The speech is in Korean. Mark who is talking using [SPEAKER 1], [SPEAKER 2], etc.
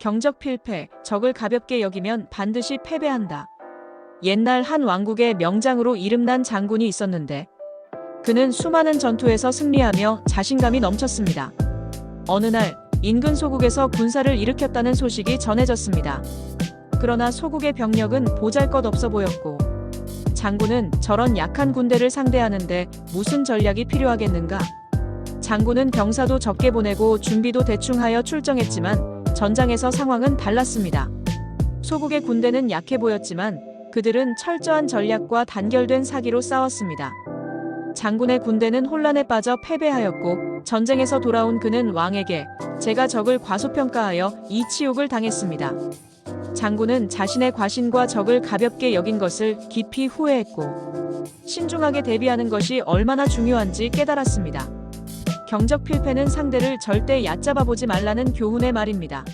[SPEAKER 1] 경적 필패, 적을 가볍게 여기면 반드시 패배한다. 옛날 한 왕국의 명장으로 이름난 장군이 있었는데 그는 수많은 전투에서 승리하며 자신감이 넘쳤습니다. 어느 날 인근 소국에서 군사를 일으켰다는 소식이 전해졌습니다. 그러나 소국의 병력은 보잘것없어 보였고 장군은 저런 약한 군대를 상대하는데 무슨 전략이 필요하겠는가? 장군은 병사도 적게 보내고 준비도 대충하여 출정했지만 전장에서 상황은 달랐습니다. 소국의 군대는 약해 보였지만 그들은 철저한 전략과 단결된 사기로 싸웠습니다. 장군의 군대는 혼란에 빠져 패배하였고 전쟁에서 돌아온 그는 왕에게 제가 적을 과소평가하여 이 치욕을 당했습니다. 장군은 자신의 과신과 적을 가볍게 여긴 것을 깊이 후회했고 신중하게 대비하는 것이 얼마나 중요한지 깨달았습니다. 경적 필패는 상대를 절대 얕잡아 보지 말라는 교훈의 말입니다.